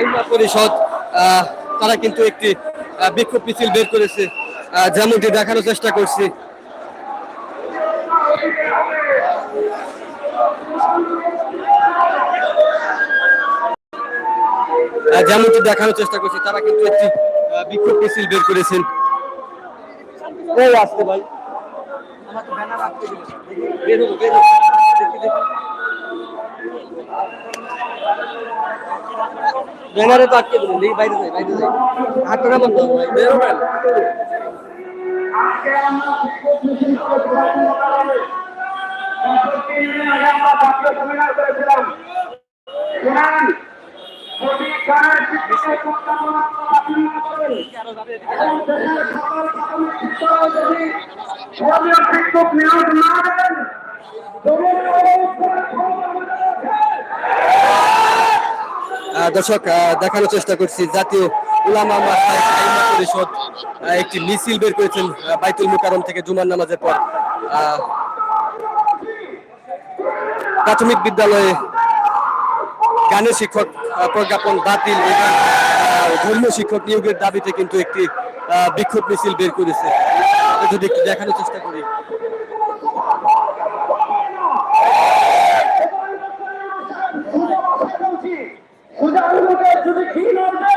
আইনমা পরিষদ আহ, তারা কিন্তু একটি বিক্ষোভ মিছিল বের করেছে যেমনটি দেখানোর চেষ্টা করছি। যেমনটি দেখানোর চেষ্টা করছি তারা কিন্তু একটি বিক্ষোভ মিছিল বের করেছেন। আসতে ভাই। আমাকে ব্যানার রাখতে বের হব বের হব। দেখি দেখি। ব্যানারে তো আটকে দিলেন। দেখি বাইরে যাই বাইরে যাই। হাতটা নামান তো ভাই বেরোবেন আহ, দর্শক দেখানোর চেষ্টা করছি। জাতীয় উলামা পরিষদ একটি মিছিল বের করেছেন বাইতুল মুকাররম থেকে জুমার নামাজের পর প্রাথমিক বিদ্যালয়ে গানের শিক্ষক প্রজ্ঞাপন বাতিল এবং ধর্মীয় শিক্ষক নিয়োগের দাবিতে কিন্তু একটি বিক্ষোভ মিছিল বের করেছে। যদি একটু দেখানোর চেষ্টা করি যদি ঘি নড়বে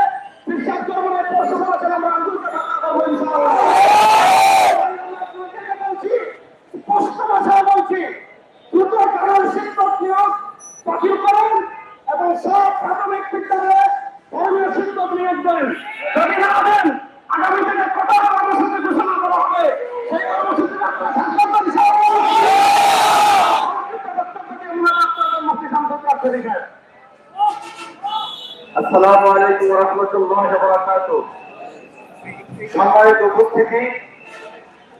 বিশ্বাস করব না পশু বছর আমরা আঙ্গুল স্পষ্ট ভাষায় বলছি দ্রুত কারণ শিক্ষক নিয়োগ বাতিল করেন এবং সব প্রাথমিক বিদ্যালয়ে ধর্মীয় শিক্ষক নিয়োগ দেন যদি না দেন আগামী দিনে কঠোর কর্মসূচি ঘোষণা করা হবে সেই কর্মসূচি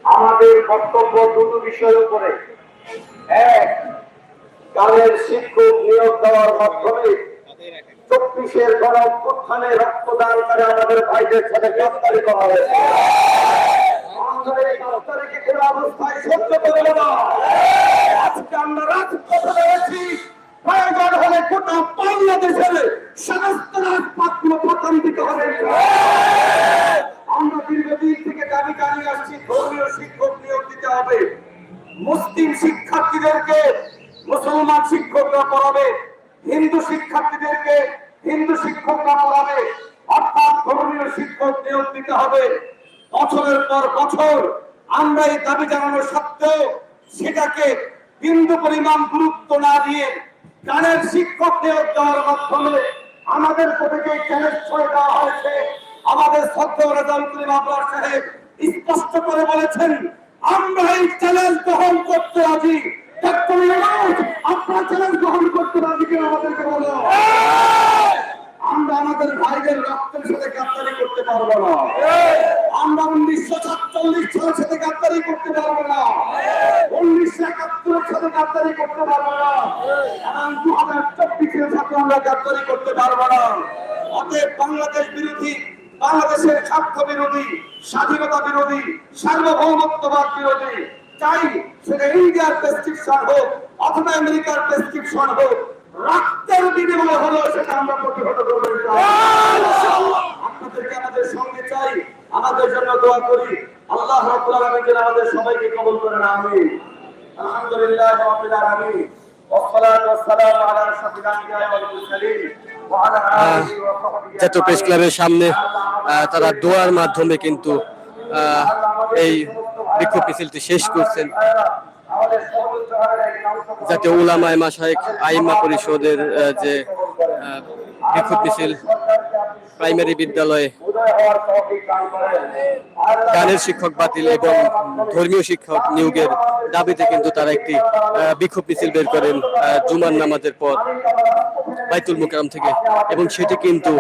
আমাদের বক্তব্য দুটো বিষয়ের উপরে। এক কালের শিক্ষক নিয়োগ দেওয়ার মাধ্যমে চব্বিশের গণ উত্থানে রক্তদান করে আমাদের ভাইদের সাথে গ্রেফতারি করা হয়েছে। থেকে দাবি জানিয়ে আসছি, ধর্মীয় শিক্ষক নিয়োগ দিতে হবে। মুসলিম শিক্ষার্থীদেরকে, মুসলমান শিক্ষকরা পড়াবে। হিন্দু শিক্ষার্থীদেরকে হিন্দু শিক্ষক শিক্ষকরা পড়াবে অর্থাৎ ধর্মীয় শিক্ষক নিয়োগ দিতে হবে। বছরের পর বছর আমরা এই দাবি জানানোর সত্ত্বেও সেটাকে বিন্দু পরিমাণ গুরুত্ব না দিয়ে গানের শিক্ষক নিয়োগ দেওয়ার মাধ্যমে আমাদের প্রতিকে চ্যালেঞ্জ করে দেওয়া হয়েছে। আমাদের শ্রদ্ধা রেজাউল আবরার সাহেব স্পষ্ট করে বলেছেন, আমরা এই চ্যালেঞ্জ গ্রহণ করতে রাজি। আপনার চ্যালেঞ্জ গ্রহণ করতে রাজি কিনা আমাদেরকে বলো। আমাদের ভাইদের রক্তের সাথে গাদ্দারি করতে পারব না। আমরা উনিশশো সাতচল্লিশ সালের সাথে গাদ্দারি করতে পারব না। উনিশশো একাত্তরের সাথে গাদ্দারি করতে পারব না। এবং দু হাজার চব্বিশের সাথে আমরা গাদ্দারি করতে পারব না। অতএব বাংলাদেশ বিরোধী, বাংলাদেশের স্বার্থ বিরোধী, স্বাধীনতা বিরোধী, সার্বভৌমত্ববাদ বিরোধী, চাই সেটা ইন্ডিয়ার প্রেসক্রিপশন হোক, অথবা আমেরিকার প্রেসক্রিপশন হোক দিদি মনে হলো সেটা আমরা প্রতিহত আপনাদেরকে আমাদের সঙ্গে চাই আমাদের জন্য দোয়া করি। আল্লাহ রাব্বুল আলামিন আমাদের সবাইকে কবুল করেন আমিন। আলহামদুলিল্লাহ রাব্বিল আলামিন। প্রেস ক্লাবের সামনে তারা দোয়ার মাধ্যমে কিন্তু এই বিক্ষোভ মিছিলটি শেষ করছেন। জাতীয় উলামায় মাসায়েক আইমা পরিষদের যে বিক্ষোভ মিছিল প্রাইমারি বিদ্যালয়ে গানের শিক্ষক বাতিল এবং ধর্মীয় শিক্ষক নিয়োগের দাবিতে কিন্তু তারা একটি বিক্ষোভ মিছিল বের করেন জুমার নামাজের পর বাইতুল মুকাররম থেকে। এবং সেটি কিন্তু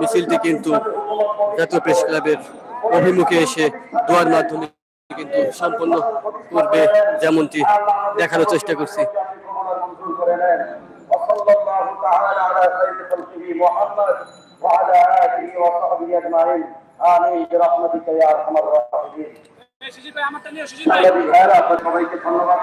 মিছিলটি কিন্তু জাতীয় প্রেস ক্লাবের অভিমুখে এসে দোয়ার মাধ্যমে কিন্তু সম্পন্ন করবে যেমনটি দেখানোর চেষ্টা করছি। সবাইকে ধন্যবাদ